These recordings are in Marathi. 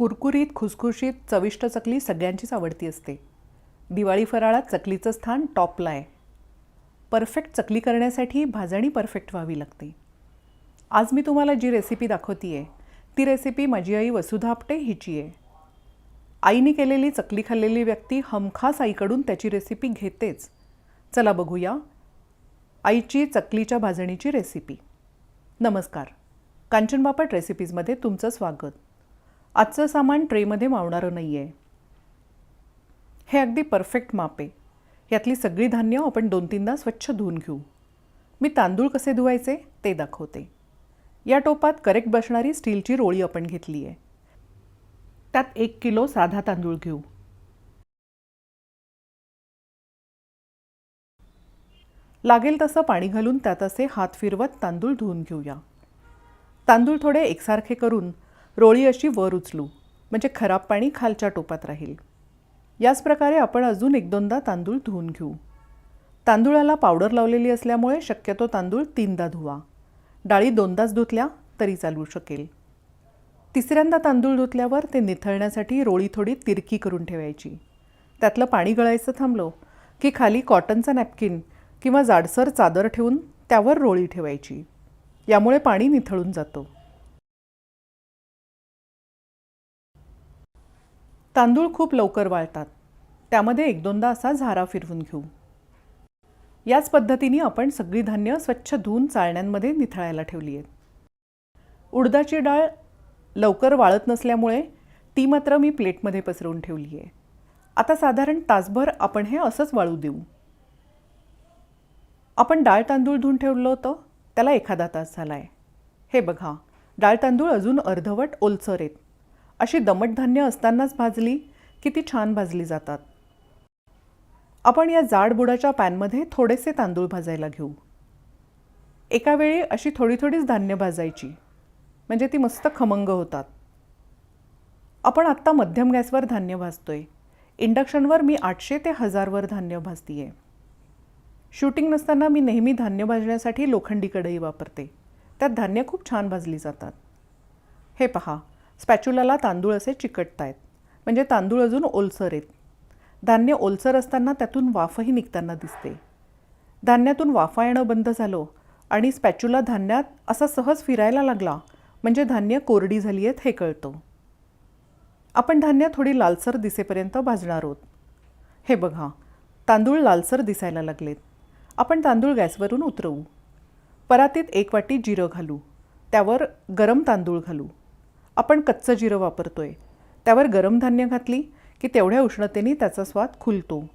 कुरकुरीत खुसखुशीत चविष्ट चकली सगळ्यांचीच आवडती असते. दिवाळी फराळात चकलीचं स्थान टॉपला आहे. परफेक्ट चकली करण्यासाठी भाजणी परफेक्ट व्हावी लागते. आज मी तुम्हाला जी रेसिपी दाखवते आहे ती रेसिपी माझी आई वसुधा आपटे हिची आहे. आईने केलेली चकली खाल्लेली व्यक्ती हमखास आईकडून त्याची रेसिपी घेतेच. चला बघूया आईची चकलीच्या भाजणीची रेसिपी. नमस्कार. कांचन बापट रेसिपीजमध्ये तुमचं स्वागत. आजचं सामान ट्रेमध्ये मावणारं नाही आहे हे अगदी परफेक्ट माप. आहे यातली सगळी धान्य आपण दोन तीनदा स्वच्छ धुवून घेऊ. मी तांदूळ कसे धुवायचे ते दाखवते. या टोपात करेक्ट बसणारी स्टीलची रोळी आपण घेतली आहे त्यात एक किलो साधा तांदूळ घेऊ. लागेल तसं पाणी घालून त्यात असे हात फिरवत तांदूळ धुवून घेऊया. तांदूळ थोडे एकसारखे करून रोळी अशी वर उचलू म्हणजे खराब पाणी खालच्या टोपात राहील. याच प्रकारे आपण अजून एक दोनदा तांदूळ धुवून घेऊ. तांदूळाला पावडर लावलेली असल्यामुळे शक्यतो तांदूळ तीनदा धुवा. डाळी दोनदाच धुतल्या तरी चालू शकेल. तिसऱ्यांदा तांदूळ धुतल्यावर ते निथळण्यासाठी रोळी थोडी तिरकी करून ठेवायची. त्यातलं पाणी गळायचं थांबलो की खाली कॉटनचा नॅपकिन किंवा जाडसर चादर ठेवून त्यावर रोळी ठेवायची. यामुळे पाणी निथळून जातं. तांदूळ खूप लवकर वाळतात. त्यामध्ये एक दोनदा असा झारा फिरवून घेऊ. याच पद्धतीने आपण सगळी धान्य स्वच्छ धुवून चाळण्यांमध्ये निथळायला ठेवली आहेत. उडदाची डाळ लवकर वाळत नसल्यामुळे ती मात्र मी प्लेटमध्ये पसरवून ठेवली आहे. आता साधारण तासभर आपण हे असंच वाळू देऊ. आपण डाळ तांदूळ धुवून ठेवलं होतं त्याला एखादा तास झाला आहे हे बघा डाळ तांदूळ अजून अर्धवट ओलसर आहेत. अशी दमट धान्य असतानाच भाजली की ती छान भाजली जातात. आपण या जाड बुडाच्या पॅनमध्ये थोडेसे तांदूळ भाजायला घेऊ. एका वेळी अशी थोडी थोडीच धान्य भाजायची म्हणजे ती मस्त खमंग होतात. आपण आत्ता मध्यम गॅसवर धान्य भाजतोय. इंडक्शनवर मी आठशे ते हजारवर धान्य भाजतीये. आहे शूटिंग नसताना मी नेहमी धान्य भाजण्यासाठी लोखंडी कढई वापरते. त्यात धान्य खूप छान भाजली जातात. हे पहा स्पॅच्युलाला तांदूळ असे चिकटत आहेत म्हणजे तांदूळ अजून ओलसर आहेत. धान्य ओलसर असताना त्यातून वाफही निघताना दिसते. धान्यातून वाफा येणं बंद झालं आणि स्पॅच्युला धान्यात असा सहज फिरायला लागला म्हणजे धान्य कोरडी झाली आहेत हे कळतं. आपण धान्य थोडी लालसर दिसेपर्यंत भाजणार आहोत. हे बघा तांदूळ लालसर दिसायला लागलेत. आपण तांदूळ गॅसवरून उतरवू. परातीत एक वाटी जिरं घालू. त्यावर गरम तांदूळ घालू. आपण कच्चं जिरं वापरतो आहे त्यावर गरम धान्य घातली की तेवढ्या उष्णतेने त्याचा स्वाद खुलतो.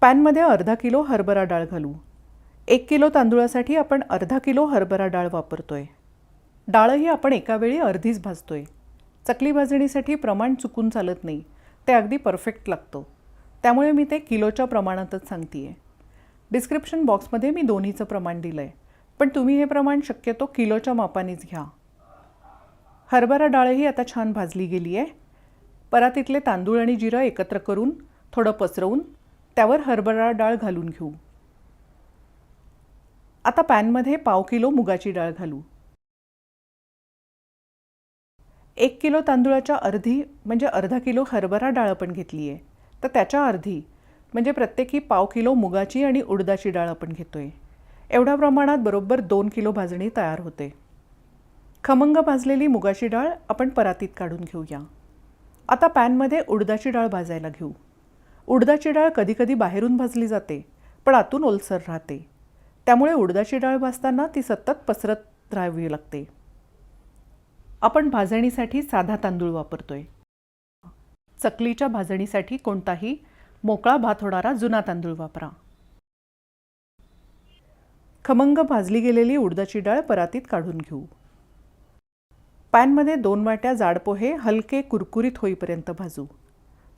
पॅनमध्ये अर्धा किलो हरभरा डाळ घालू. एक किलो तांदूळासाठी आपण अर्धा किलो हरभरा डाळ वापरतोय. डाळही आपण एकावेळी अर्धीच अर्धीच भाजतोय. चकली भाजणीसाठी प्रमाण चुकून चालत नाही. ते अगदी परफेक्ट लागतं. त्यामुळे मी ते किलोच्या प्रमाणातच सांगते आहे डिस्क्रिप्शन बॉक्समध्ये मी दोन्हीचं प्रमाण दिलं आहे पण तुम्ही हे प्रमाण शक्यतो किलोच्या मापानेच घ्या. हरभरा डाळही आता छान भाजली गेली आहे. परातीतले तांदूळ आणि जिरं एकत्र करून थोडं पसरवून त्यावर हरभरा डाळ घालून घेऊ. आता पॅनमध्ये पाव किलो मुगाची डाळ घालू. एक किलो तांदूळाच्या अर्धी म्हणजे अर्धा किलो हरभरा डाळ आपण घेतली आहे. तर त्याच्या अर्धी म्हणजे प्रत्येकी पाव किलो मुगाची आणि उडदाची डाळ आपण घेतो आहे एवढ्या प्रमाणात बरोबर दोन किलो भाजणी तयार होते. खमंग भाजलेली मुगाची डाळ आपण परातीत काढून घेऊया. आता पॅनमध्ये उडदाची डाळ भाजायला घेऊ. उडदाची डाळ कधीकधी बाहेरून भाजली जाते पण आतून ओलसर राहते. त्यामुळे उडदाची डाळ भाजताना ती सतत पसरत राहावी लागते. आपण भाजणीसाठी साधा तांदूळ वापरतोय. चकलीच्या भाजणीसाठी कोणताही मोकळा भात होणारा जुना तांदूळ वापरा. खमंग भाजली गेलेली उडदाची डाळ परातीत काढून घेऊ. पॅनमध्ये दोन वाट्या जाड पोहे हलके कुरकुरीत होईपर्यंत भाजू.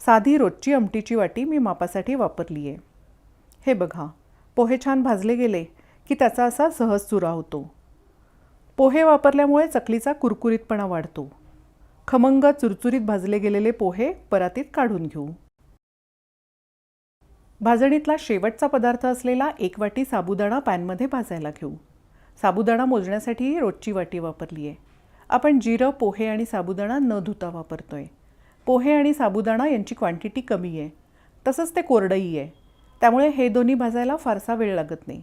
साधी रोजची आमटीची वाटी मी मापासाठी वापरली आहे हे बघा पोहे छान भाजले गेले की त्याचा असा सहज चुरा होतो. पोहे वापरल्यामुळे चकलीचा कुरकुरीतपणा वाढतो. खमंग चुरचुरीत भाजले गेलेले पोहे परातीत काढून घेऊ. भाजणीतला शेवटचा पदार्थ असलेला एक वाटी साबुदाणा पॅनमध्ये भाजायला घेऊ. साबुदाणा मोजण्यासाठी रोजची वाटी वापरली आहे आपण जिरं पोहे आणि साबुदाणा न धुता वापरतो आहे पोहे आणि साबुदाणा यांची क्वांटिटी कमी आहे. तसंच ते कोरडंही आहे. त्यामुळे हे दोन्ही भाजायला फारसा वेळ लागत नाही.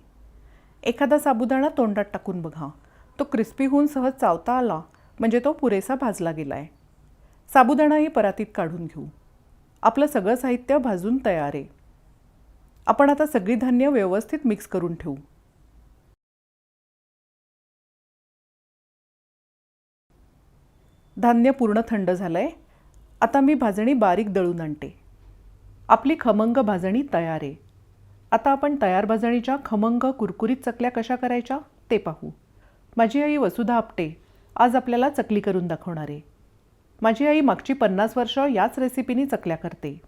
एखादा साबुदाणा तोंडात टाकून बघा. तो क्रिस्पी होऊन सहज चावता आला म्हणजे तो पुरेसा भाजला गेला आहे साबुदाणाही परातीत काढून घेऊ. आपलं सगळं साहित्य भाजून तयार आहे. आपण आता सगळी धान्य व्यवस्थित मिक्स करून ठेवू. धान्य पूर्ण थंड झालं आहे आता मी भाजणी बारीक दळून आणते. आपली खमंग भाजणी तयार आहे. आता आपण तयार भाजणीच्या खमंग कुरकुरीत चकल्या कशा करायच्या ते पाहू. माझी आई वसुधा आपटे आज आपल्याला चकली करून दाखवणार आहे. माझी आई मागची पन्नास वर्ष याच रेसिपीनी चकल्या करते.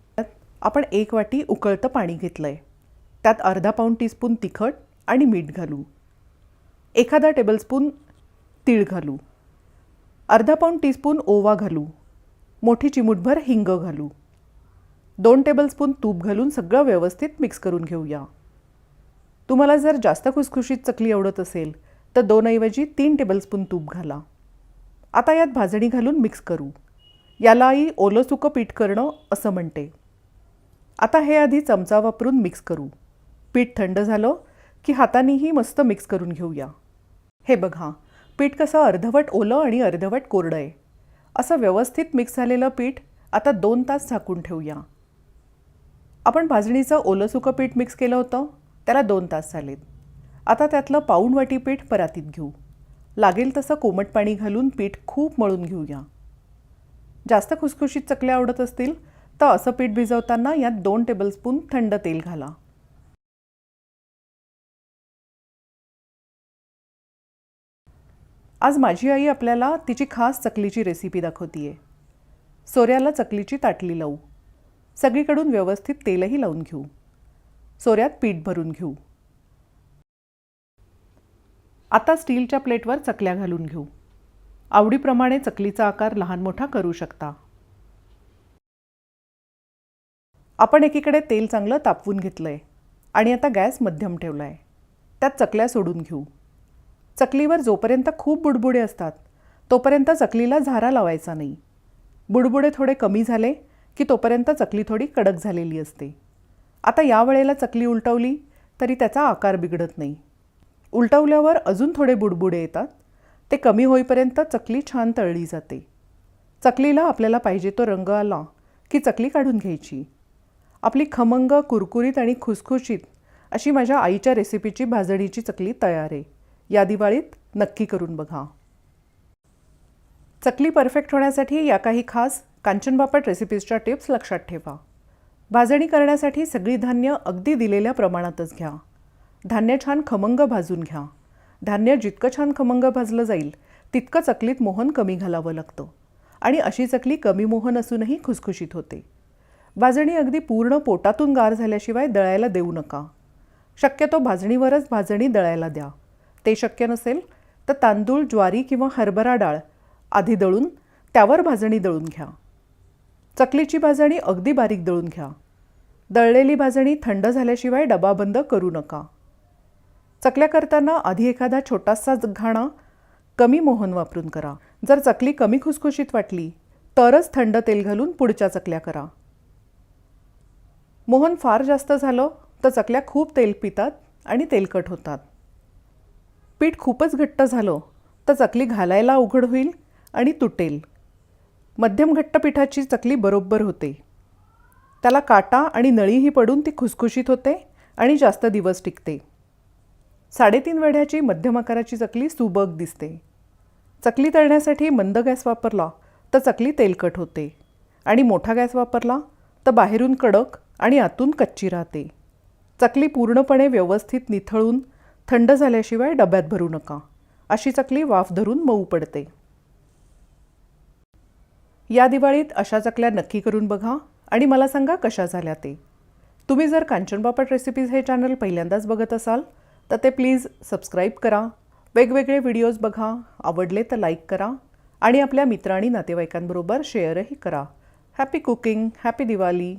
आपण एक वाटी उकळतं पाणी घेतलं आहे त्यात अर्धा पाऊण टीस्पून तिखट आणि मीठ घालू. एखादा टेबलस्पून तीळ घालू. अर्धा पाऊण टीस्पून ओवा घालू. मोठी चिमूटभर हिंग घालू. दोन टेबलस्पून तूप घालून सगळं व्यवस्थित मिक्स करून घेऊया. तुम्हाला जर जास्त खुसखुशीत चकली आवडत असेल तर दोनऐवजी तीन टेबलस्पून तूप घाला. आता यात भाजणी घालून मिक्स करू. याला आई ओलं सुकं पीठ करणं असं म्हणते. आता हे आधी चमचा वापरून मिक्स करू. पीठ थंड झालं की हातानेही मस्त मिक्स करून घेऊया. हे बघा पीठ कसं अर्धवट ओलं आणि अर्धवट कोरडं आहे. असं व्यवस्थित मिक्स झालेलं पीठ आता दोन तास झाकून ठेवूया. आपण भाजणीचं ओलं सुकं पीठ मिक्स केलं होतं त्याला दोन तास झालेत. आता त्यातलं पाऊण वाटी पीठ परातीत घेऊ. लागेल तसं कोमट पाणी घालून पीठ खूप मळून घेऊया. जास्त खुसखुशीत चकल्या आवडत असतील तर असं पीठ भिजवताना यात दोन टेबलस्पून थंड तेल घाला. आज माझी आई आपल्याला तिची खास चकलीची रेसिपी दाखवतीये. सोऱ्याला चकलीची ताटली लावू. सगळीकडून व्यवस्थित तेलही लावून घेऊ. सोऱ्यात पीठ भरून घेऊ. आता स्टीलच्या प्लेटवर चकल्या घालून घेऊ. आवडीप्रमाणे चकलीचा आकार लहान मोठा करू शकता. आपण एकीकडे तेल चांगलं तापवून घेतलंय आणि आता गॅस मध्यम ठेवला आहे त्यात चकल्या सोडून घेऊ. चकलीवर जोपर्यंत खूप बुडबुडे असतात तोपर्यंत चकलीला झारा लावायचा नाही. बुडबुडे थोडे कमी झाले की तोपर्यंत चकली थोडी कडक झालेली असते. आता या वेळेला चकली उलटवली तरी त्याचा आकार बिघडत नाही. उलटवल्यावर अजून थोडे बुडबुडे येतात ते कमी होईपर्यंत चकली छान तळली जाते. चकलीला आपल्याला पाहिजे तो रंग आला की चकली काढून घ्यायची. आपली खमंग कुरकुरीत आणि खुसखुशीत अशी माझ्या आईच्या रेसिपीची भाजणीची चकली तयार आहे. या दिवाळीत नक्की करून बघा. चकली परफेक्ट होण्यासाठी या काही खास कांचन बापट रेसिपीजच्या टिप्स लक्षात ठेवा. भाजणी करण्यासाठी सगळी धान्य अगदी दिलेल्या प्रमाणातच घ्या. धान्य छान खमंग भाजून घ्या. धान्य जितकं छान खमंग भाजलं जाईल तितकं चकलीत मोहन कमी घालावं लागतं. आणि अशी चकली कमी मोहन असूनही खुसखुशीत होते. भाजणी अगदी पूर्ण पोटातून गार झाल्याशिवाय दळायला देऊ नका. शक्यतो भाजणीवरच भाजणी दळायला द्या. ते शक्य नसेल तर तांदूळ ज्वारी किंवा हरभरा डाळ आधी दळून त्यावर भाजणी दळून घ्या. चकलीची भाजणी अगदी बारीक दळून घ्या. दळलेली भाजणी थंड झाल्याशिवाय डबा बंद करू नका. चकल्या करताना आधी एखादा छोटासा घाणा कमी मोहन वापरून करा. जर चकली कमी खुसखुशीत वाटली तरच थंड तेल घालून पुढच्या चकल्या करा. मोहन फार जास्त झालं तर चकल्या खूप तेल पितात आणि तेलकट होतात. पीठ खूपच घट्ट झालं तर चकली घालायला अवघड होईल आणि तुटेल. मध्यम घट्ट पिठाची चकली बरोबर होते. त्याला काटा आणि नळीही पडून ती खुसखुशीत होते आणि जास्त दिवस टिकते. साडेतीन वेढ्याची मध्यम आकाराची चकली सुबक दिसते. चकली तळण्यासाठी मंद गॅस वापरला तर चकली तेलकट होते आणि मोठा गॅस वापरला तर बाहेरून कडक आणि आतून कच्ची राहते. चकली पूर्णपणे व्यवस्थित निथळून थंड झाल्याशिवाय डब्यात भरू नका. अशी चकली वाफ धरून मऊ पडते. या दिवाळीत अशा चकल्या नक्की करून बघा आणि मला सांगा कशा झाल्या ते. तुम्ही जर कांचन बापट रेसिपीज हे चॅनल पहिल्यांदाच बघत असाल तर ते प्लीज सबस्क्राईब करा. वेगवेगळे व्हिडिओज बघा. आवडले तर लाईक करा. आणि आपल्या मित्र आणि नातेवाईकांबरोबर शेअरही करा. Happy cooking happy Diwali.